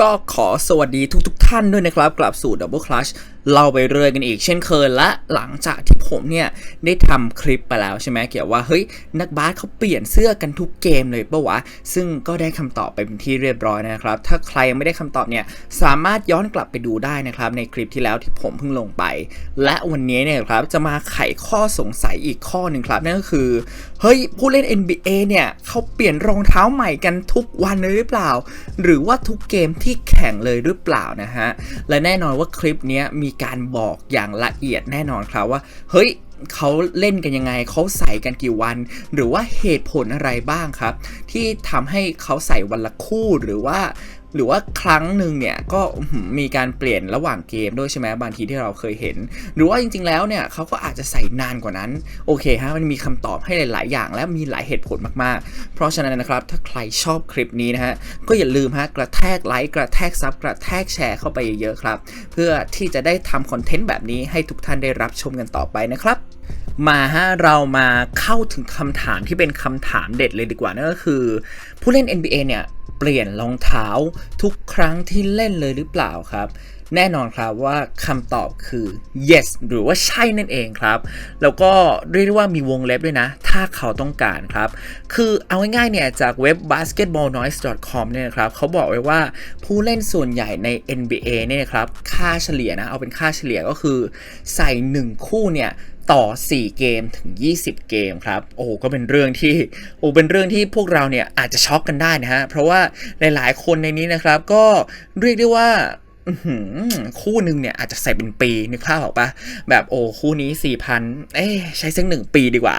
ก็ขอสวัสดีทุกๆทท่านด้วยนะครับ กลับสู่ Double Clutch เราไปเรื่อยกันอีกเช่นเคยและหลังจากที่ผมเนี่ยได้ทำคลิปไปแล้วใช่ไหมเกี่ยวว่าเฮ้ยนักบาสเขาเปลี่ยนเสื้อกันทุกเกมเลยปะวะ ซึ่งก็ได้คำตอบไปเป็นที่เรียบร้อยนะครับ ถ้าใครยังไม่ได้คำตอบเนี่ยสามารถย้อนกลับไปดูได้นะครับในคลิปที่แล้วที่ผมเพิ่งลงไป และวันนี้เนี่ยครับจะมาไขข้อสงสัยอีกข้อหนึ่งครับนั่นก็คือเฮ้ยผู้เล่น NBA เนี่ยเขาเปลี่ยนรองเท้าใหม่กันทุกวันเลยหรือเปล่า หรือว่าทุกเกมที่แข่งเลยหรือเปล่านะฮะและแน่นอนว่าคลิปเนี้ยมีการบอกอย่างละเอียดแน่นอนครับว่า เฮ้ยเขาเล่นกันยังไง เขาใส่กันกี่วัน หรือว่าเหตุผลอะไรบ้างครับ ที่ทำให้เขาใส่วันละคู่หรือว่า หรือว่าครั้งหนึ่งเนี่ยก็มีการเปลี่ยนระหว่างเกมด้วยใช่ไหมบางทีที่เราเคยเห็น หรือว่าจริง ๆ แล้วเนี่ยเขาก็อาจจะใส่นานกว่านั้น โอเคฮะมันมีคำตอบให้หลาย ๆ อย่าง และมีหลายเหตุผลมาก ๆ เพราะฉะนั้นนะครับถ้าใครชอบคลิปนี้นะฮะก็อย่าลืมฮะกระแทกไลค์กระแทกซับกระแทกแชร์เข้าไปเยอะๆครับ เพื่อที่จะได้ทำคอนเทนต์แบบนี้ให้ทุกท่านได้รับชมกันต่อไปนะครับมาฮะเรามาเข้าถึงคำถามที่เป็นคำถามเด็ดเลยดีกว่านั่นก็คือ ผู้เล่น NBA เนี่ย เปลี่ยนรองเท้าทุกครั้งที่เล่นเลยหรือเปล่าครับ แน่นอนครับว่าคำตอบคือ yes หรือว่าใช่นั่นเองครับ แล้วก็เรียกได้ว่ามีวงเล็บด้วยนะ ถ้าเขาต้องการครับ คือเอาง่ายๆเนี่ยจากเว็บ basketballnoise.com เนี่ยครับเขาบอกไว้ว่าผู้เล่นส่วนใหญ่ใน NBA เนี่ยครับค่าเฉลี่ยนะ เอาเป็นค่าเฉลี่ยก็คือ ใส่ 1 คู่เนี่ย ต่อ 4 เกมถึง 20 เกมครับ โอ้ก็เป็นเรื่องที่โอ้เป็นเรื่องที่พวกเราเนี่ยอาจจะช็อกกันได้นะฮะ เพราะว่าหลายๆ คนในนี้นะครับก็เรียกได้ว่า คู่หนึ่งเนี่ยอาจจะใส่เป็นปีนึกภาพออกปะแบบโอ้คู่นี้4,000เอ๊ใช้สักหนึ่งปีดีกว่า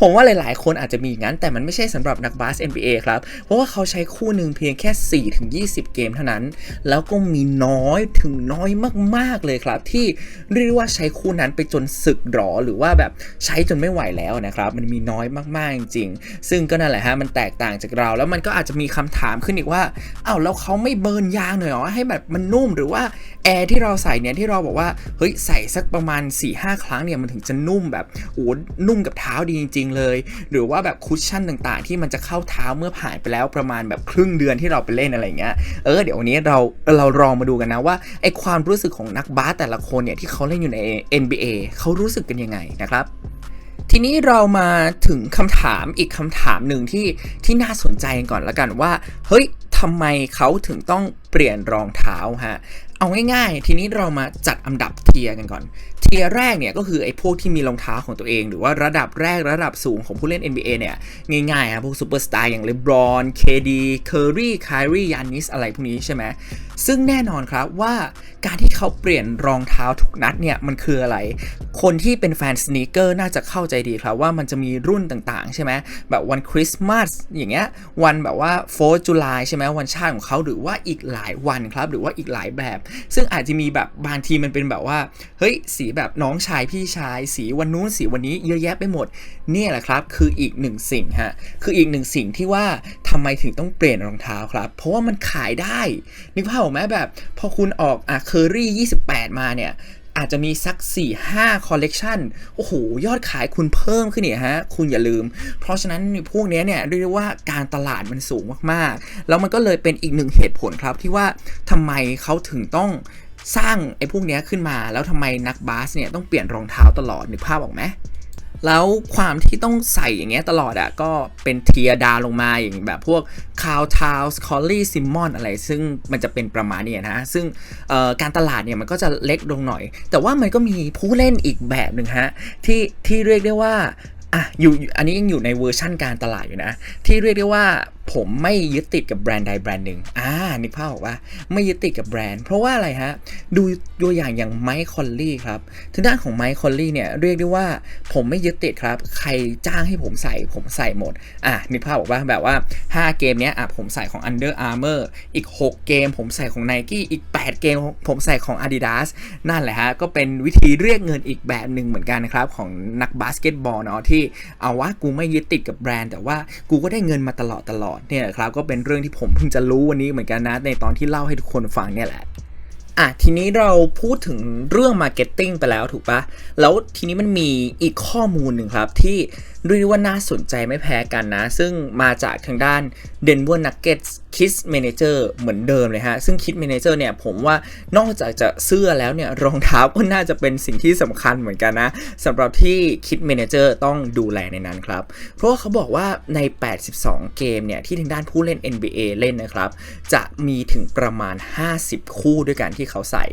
ผมว่าหลายๆ คนอาจจะมีงั้น แต่มันไม่ใช่สำหรับนักบาส NBA ครับ เพราะว่าเขาใช้คู่หนึ่งเพียงแค่ 4 ถึง 20 เกมเท่านั้น แล้วก็มีน้อยถึงน้อยมาก ๆ เลยครับ ที่เรียกว่าใช้คู่นั้นไปจนสึกหรอหรือว่าแบบใช้จนไม่ไหวแล้วนะครับ มันมีน้อยมากๆจริงๆ ซึ่งก็นั่นแหละฮะมันแตกต่างจากเรา แล้วมันก็อาจจะมีคำถามขึ้นอีกว่าอ้าวแล้วเขาไม่เบิร์นยางหน่อยหรอให้แบบมันนุ่มหรือว่าแอร์ที่เราใส่เนี่ยที่เราบอกว่าเฮ้ยใส่สักประมาณ4-5ครั้งเนี่ยมันถึงจะนุ่มแบบโอ้นุ่มกับเท้าดีจริง ๆ เลย หรือว่าแบบคุชชั่นต่างๆ ที่มันจะเข้าเท้าเมื่อผ่านไปแล้วประมาณแบบครึ่งเดือนที่เราไปเล่นอะไรเงี้ยเออเดี๋ยววันนี้เราเราลองมาดูกันนะว่าไอความรู้สึกของนักบาสแต่ละคนเนี่ยที่เขาเล่นอยู่ใน NBA เขารู้สึกกันยังไงนะครับทีนี้เรามาถึงคำถามอีกคำถามหนึ่งที่ที่น่าสนใจก่อนละกันว่า เฮ้ย ทำไมเขาถึงต้องเปลี่ยนรองเท้าฮะเอาง่ายๆ ทีนี้เรามาจัดอันดับเทียร์กันก่อน เทียร์แรกเนี่ยก็คือไอ้พวกที่มีรองเท้าของตัวเอง หรือว่าระดับแรกระดับสูงของผู้เล่น NBA เนี่ย ง่ายๆครับพวกซูเปอร์สตาร์อย่างเลบรอนเคดีเคอรีไคลรียานิสอะไรพวกนี้ใช่ไหม ซึ่งแน่นอนครับว่าการที่เขาเปลี่ยนรองเท้าทุกนัดเนี่ยมันคืออะไร คนที่เป็นแฟนสเนีกเกอร์น่าจะเข้าใจดีครับว่ามันจะมีรุ่นต่างๆ ใช่ไหมแบบวันคริสต์มาสอย่างเงี้ยวันแบบว่าโฟร์จุลายใช่ไหมวันชาติของเขาหรือว่าอีกหลายวันครับหรือว่าอีกหลายแบบ ซึ่งอาจจะมีแบบบางทีมันเป็นแบบว่าเฮ้ยสีแบบน้องชายพี่ชาย สีวันนู้นสีวันนี้เยอะแยะไปหมดเนี่ยแหละครับคืออีกหนึ่งสิ่งฮะคืออีกหนึ่งสิ่งที่ว่าทำไมถึงต้องเปลี่ยนรองเท้าครับ เพราะว่ามันขายได้นึกภาพออกไหมแบบ พอคุณออกอะเคอรี่28 มาเนี่ย อาจจะมีสัก 4-5คอลเลกชันโอ้โห ยอดขายคุณเพิ่มขึ้นเนี่ยฮะ คุณอย่าลืม เพราะฉะนั้นพวกเนี้ยเนี่ยเรียกได้ว่าการตลาดมันสูงมากๆ แล้วมันก็เลยเป็นอีกหนึ่งเหตุผลครับที่ว่าทำไมเขาถึงต้องสร้างไอ้พวกเนี้ยขึ้นมาแล้วทำไมนักบาสเนี่ยต้องเปลี่ยนรองเท้าตลอดนึกภาพออกไหม แล้วความที่ต้องใส่อย่างเงี้ยตลอดอะก็เป็นเทียดาลงมาอย่างแบบพวกคาวทาวส์คอลลี่ซิมมอนอะไร ซึ่งมันจะเป็นประมาณนี้นะซึ่งการตลาดเนี่ยมันก็จะเล็กลงหน่อย แต่ว่ามันก็มีผู้เล่นอีกแบบหนึ่งฮะที่ที่เรียกได้ว่า อะอยู่อันนี้ยังอยู่ในเวอร์ชั่นการตลาดอยู่นะ ที่เรียกได้ว่าผมไม่ยึดติดกับแบรนด์ใดแบรนด์หนึ่งอ่านึกภาพออกว่าไม่ยึดติดกับแบรนด์ เพราะว่าอะไรฮะ ดูตัวอย่างอย่างไมค์คอลลี่ครับทางด้านของไมค์คอลลี่เนี่ยเรียกได้ว่าผมไม่ยึดติดครับ ใครจ้างให้ผมใส่ผมใส่หมดอะนึกภาพออกว่าแบบว่า 5 เกมเนี้ยอะผมใส่ของ Under Armour อีก 6 เกม ผมใส่ของ Nike อีก 8 เกม ผมใส่ของ Adidas นั่นแหละฮะก็เป็นวิธีเรียกเงินอีกแบบหนึ่งเหมือนกันนะครับของนักบาสเกตบอลเนาะที่เอาว่ากูไม่ยึดติดกับแบรนด์ แต่ว่ากูก็ได้เงินมาตลอดตลอดเนี่ยครับก็เป็นเรื่องที่ผมเพิ่งจะรู้วันนี้เหมือนกันนะในตอนที่เล่าให้ทุกคนฟังเนี่ยแหละอะทีนี้เราพูดถึงเรื่องมาร์เก็ตติ้งไปแล้วถูกปะแล้วทีนี้มันมีอีกข้อมูลหนึ่งครับที่เรียกได้ว่าน่าสนใจไม่แพ้กันนะ ซึ่งมาจากทางด้าน Denver Nuggets Kids Manager เหมือนเดิมเลยฮะ ซึ่ง Kids Manager เนี่ยผมว่านอกจากจะเสื้อแล้วเนี่ยรองเท้าก็น่าจะเป็นสิ่งที่สำคัญเหมือนกันนะสำหรับที่ Kids Manager ต้องดูแลในนั้นครับ เพราะว่าเขาบอกว่าใน 82 เกมเนี่ยที่ทางด้านผู้เล่น NBA เล่นนะครับ จะมีถึงประมาณ 50 คู่ด้วยกันที่เขาใส่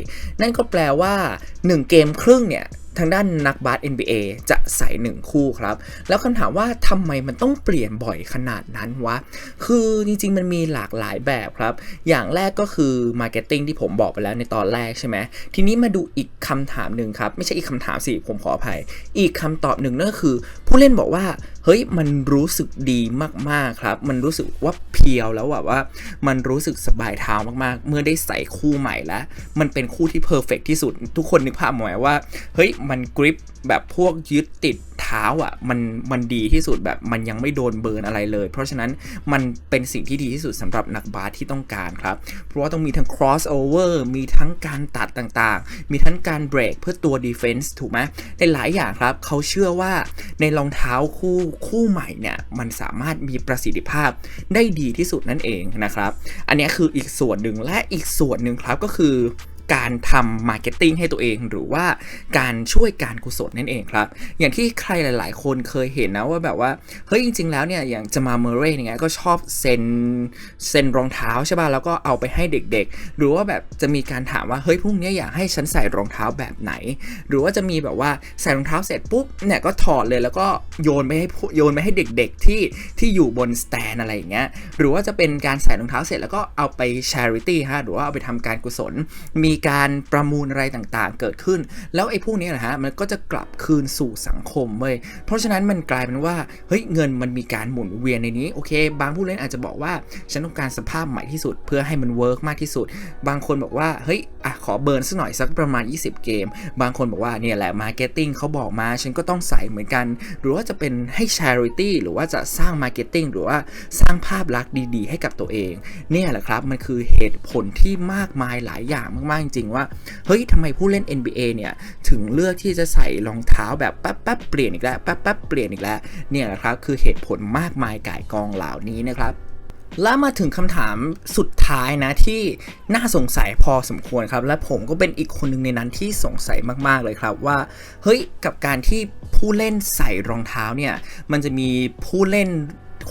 นั่นก็แปลว่า 1 เกมครึ่งเนี่ย ทางด้านนักบาส NBA จะใส่1คู่ครับ แล้วคำถามว่าทำไมมันต้องเปลี่ยนบ่อยขนาดนั้นวะ คือจริงๆมันมีหลากหลายแบบครับ อย่างแรกก็คือ Marketing ที่ผมบอกไปแล้วในตอนแรกใช่ไหม ทีนี้มาดูอีกคำถามหนึ่งครับ ไม่ใช่อีกคำถามสิ ผมขออภัย อีกคำตอบหนึ่งนั่นก็คือ ผู้เล่นบอกว่า เฮ้ยมันรู้สึกดีมากๆครับ มันรู้สึกว่าเพียวแล้วแบบว่า มันรู้สึกสบายเท้ามากๆ เมื่อได้ใส่คู่ใหม่แล้ว มันเป็นคู่ที่เพอร์เฟกที่สุด ทุกคนนึกภาพหมายว่า เฮ้ยมันกริปแบบพวกยึดติด ท้าอะมันมันดีที่สุดแบบมันยังไม่โดนเบิร์นอะไรเลย เพราะฉะนั้นมันเป็นสิ่งที่ดีที่สุดสำหรับนักบาสที่ต้องการครับ เพราะว่าต้องมีทั้ง crossover มีทั้งการตัดต่างๆ มีทั้งการเบรกเพื่อตัว defense ถูกไหมในหลายอย่างครับเขาเชื่อว่าในรองเท้าคู่คู่ใหม่เนี่ยมันสามารถมีประสิทธิภาพได้ดีที่สุดนั่นเองนะครับ อันนี้คืออีกส่วนหนึ่งและอีกส่วนหนึ่งครับก็คือ การทำมาร์เก็ตติ้งให้ตัวเองหรือว่าการช่วยการกุศลนั่นเองครับ อย่างที่ใครหลาย ๆ คนเคยเห็นนะว่าแบบว่า เฮ้ยจริง ๆ แล้วเนี่ยอย่างจะมาเมเรย์เนี่ยก็ชอบเซ็นเซ็นรองเท้าใช่ป่ะแล้วก็เอาไปให้เด็กๆ หรือว่าแบบจะมีการถามว่าเฮ้ยพรุ่งนี้อยากให้ฉันใส่รองเท้าแบบไหน หรือว่าจะมีแบบว่าใส่รองเท้าเสร็จปุ๊บเนี่ยก็ถอดเลยแล้วก็โยนไปให้โยนไปให้เด็ก ๆ ที่ที่อยู่บนสแตนอะไรอย่างเงี้ยหรือว่าจะเป็นการใส่รองเท้าเสร็จแล้วก็เอาไป charity ฮะหรือว่าเอาไปทำการกุศลมีีการประมูลอะไรต่างๆ เกิดขึ้น แล้วไอ้พวกนี้นะฮะมันก็จะกลับคืนสู่สังคมเว้ยเพราะฉะนั้นมันกลายเป็นว่าเฮ้ยเงินมันมีการหมุนเวียนในนี้โอเค บางผู้เล่นอาจจะบอกว่าฉันต้องการสภาพใหม่ที่สุด เพื่อให้มันเวิร์กมากที่สุด บางคนบอกว่าเฮ้ยอะขอเบิร์นสักหน่อยสักประมาณ 20 เกม บางคนบอกว่าเนี่ยแหละมาร์เก็ตติ้งเขาบอกมาฉันก็ต้องใส่เหมือนกัน หรือว่าจะเป็นให้ charity หรือว่าจะสร้างมาร์เก็ตติ้งหรือว่าสร้างภาพลักษณ์ดีๆ ให้กับตัวเอง เนี่ยแหละครับมันคือเหตุผลที่มากมายหลายอย่างมากจริงๆว่า เฮ้ยทำไมผู้เล่น NBA เนี่ย ถึงเลือกที่จะใส่รองเท้าแบบแป๊บแป๊บเปลี่ยนอีกแล้วแป๊บแป๊บเปลี่ยนอีกแล้วเนี่ยแหละครับคือเหตุผลมากมายก่ายกองเหล่านี้นะครับแล้วมาถึงคำถามสุดท้ายนะที่น่าสงสัยพอสมควรครับ และผมก็เป็นอีกคนหนึ่งในนั้นที่สงสัยมากๆเลยครับว่า เฮ้ยกับการที่ผู้เล่นใส่รองเท้าเนี่ย มันจะมีผู้เล่น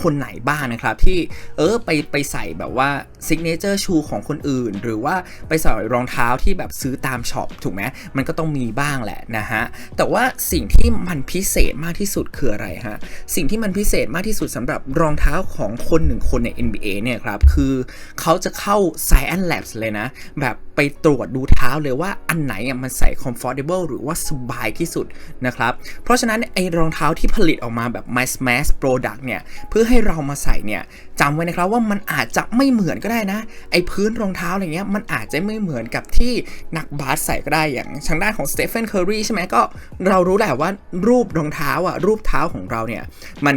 คนไหนบ้างนะครับ ที่เออไปไปใส่แบบว่าซิกเนเจอร์ชูของคนอื่น หรือว่าไปใส่รองเท้าที่แบบซื้อตามช็อปถูกไหมมันก็ต้องมีบ้างแหละนะฮะ แต่ว่าสิ่งที่มันพิเศษมากที่สุดคืออะไรฮะ สิ่งที่มันพิเศษมากที่สุดสำหรับรองเท้าของคนหนึ่งคนใน NBA เนี่ยครับ คือเขาจะเข้า Science Labs เลยนะ แบบไปตรวจดูเท้าเลยว่าอันไหนมันใส่ comfortable หรือว่าสบายที่สุดนะครับ เพราะฉะนั้นไอรองเท้าที่ผลิตออกมาแบบ mass mass product เนี่ยเพื่อให้เรามาใส่เนี่ยจำไว้นะครับว่ามันอาจจะไม่เหมือนก็ได้นะ ไอพื้นรองเท้าอะไรเงี้ยมันอาจจะไม่เหมือนกับที่นักบาสใส่ก็ได้อย่างทางด้านของสเตฟ a นเคอรีใช่ไหมก็เรารู้แหละว่ารูปรองเท้าอะรูปเท้าของเราเนี่ยมัน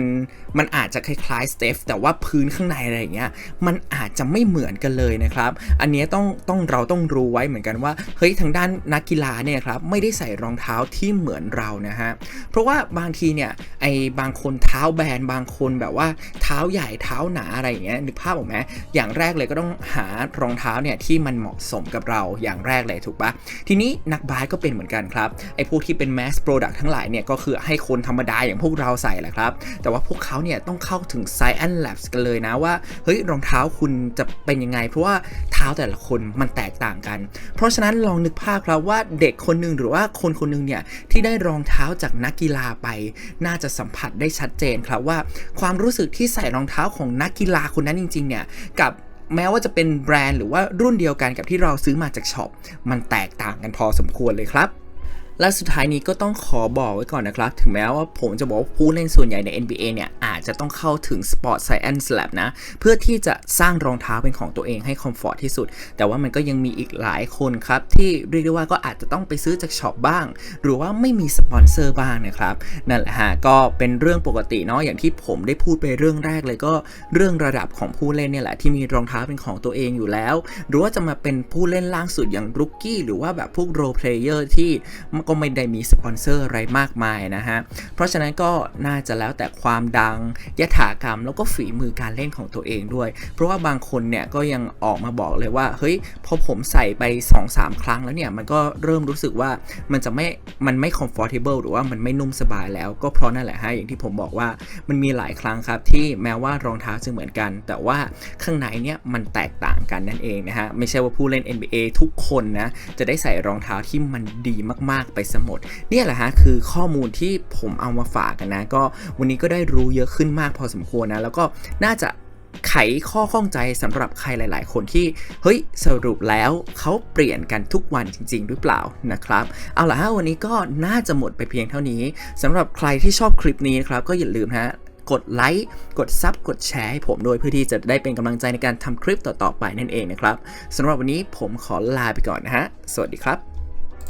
มันอาจจะคล้ายๆสเตฟแต่ว่าพื้นข้างในอะไรอย่างเงี้ยมันอาจจะไม่เหมือนกันเลยนะครับ อันนี้ต้องต้องเราต้องรู้ไว้เหมือนกันว่าเฮ้ยทางด้านนักกีฬาเนี่ยครับไม่ได้ใส่รองเท้าที่เหมือนเรานะฮะเพราะว่าบางทีเนี่ยไอ้บางคนเท้าแบนบางคนแบบว่าเท้าใหญ่เท้าหนาอะไรอย่างเงี้ยนึกภาพออกไหมอย่างแรกเลยก็ต้องหารองเท้าเนี่ยที่มันเหมาะสมกับเราอย่างแรกเลยถูกปะทีนี้นักบาสก็เป็นเหมือนกันครับไอ้พวกที่เป็น mass product ทั้งหลายเนี่ยก็คือให้คนธรรมดาอย่างพวกเราใส่แหละครับ แต่ว่าพวกเขาเนี่ยต้องเข้าถึง Science Labs กันเลยนะว่าเฮ้ยรองเท้าคุณจะเป็นยังไง เพราะว่าเท้าแต่ละคนมันแตกต่างกัน เพราะฉะนั้นลองนึกภาพครับว่าเด็กคนหนึ่งหรือว่าคนคนหนึ่งเนี่ยที่ได้รองเท้าจากนักกีฬาไป น่าจะสัมผัสได้ชัดเจนครับว่าความรู้สึกที่ใส่รองเท้าของนักกีฬาคนนั้นจริงๆเนี่ยกับแม้ว่าจะเป็นแบรนด์หรือว่ารุ่นเดียวกันกับที่เราซื้อมาจากช็อปมันแตกต่างกันพอสมควรเลยครับ และสุดท้ายนี้ก็ต้องขอบอกไว้ก่อนนะครับ ถึงแม้ว่าผมจะบอกว่าผู้เล่นส่วนใหญ่ใน NBA เนี่ย อาจจะต้องเข้าถึง Sport Science Lab นะ เพื่อที่จะสร้างรองเท้าเป็นของตัวเองให้คอมฟอร์ทที่สุด แต่ว่ามันก็ยังมีอีกหลายคนครับ ที่เรียกได้ว่าก็อาจจะต้องไปซื้อจากช็อปบ้าง หรือว่าไม่มีสปอนเซอร์บ้างนะครับ นั่นแหละฮะก็เป็นเรื่องปกติเนาะอย่างที่ผมได้พูดไปเรื่องแรกเลยก็เรื่องระดับของผู้เล่นเนี่ยแหละที่มีรองเท้าเป็นของตัวเองอยู่แล้ว หรือว่าจะมาเป็นผู้เล่นล่างสุดอย่างรุกกี้หรือว่าแบบพวกโรเพลเยอร์ที่ก็ไม่ได้มีสปอนเซอร์อะไรมากมายนะฮะ เพราะฉะนั้นก็น่าจะแล้วแต่ความดังยถากรรม แล้วก็ฝีมือการเล่นของตัวเองด้วย เพราะว่าบางคนเนี่ยก็ยังออกมาบอกเลยว่า เฮ้ย พอผมใส่ไป 2-3 ครั้งแล้วเนี่ย มันก็เริ่มรู้สึกว่ามันจะไม่ มันไม่ comfortable หรือว่ามันไม่นุ่มสบายแล้ว ก็เพราะนั่นแหละฮะ อย่างที่ผมบอกว่ามันมีหลายครั้งครับที่แม้ว่ารองเท้าจะเหมือนกัน แต่ว่าข้างในเนี่ยมันแตกต่างกันนั่นเองนะฮะ ไม่ใช่ว่าผู้เล่น NBA ทุกคนนะจะได้ใส่รองเท้าที่มันดีมากๆไปสมดเนี่ยแหละฮะคือข้อมูลที่ผมเอามาฝากกันนะ ก็วันนี้ก็ได้รู้เยอะขึ้นมากพอสมควรนะ แล้วก็น่าจะไขข้อข้องใจสำหรับใครหลาย ๆ คนที่เฮ้ยสรุปแล้วเขาเปลี่ยนกันทุกวันจริง ๆ หรือเปล่านะครับ เอาล่ะฮะวันนี้ก็น่าจะหมดไปเพียงเท่านี้สำหรับใครที่ชอบคลิปนี้นะครับ ก็อย่าลืมฮะกดไลค์ กดซับกดแชร์ให้ผมด้วยเพื่อที่จะได้เป็นกำลังใจในการทำคลิปต่อ ๆ ไปนั่นเองนะครับสำหรับวันนี้ผมขอลาไปก่อนนะฮะ สวัสดีครับ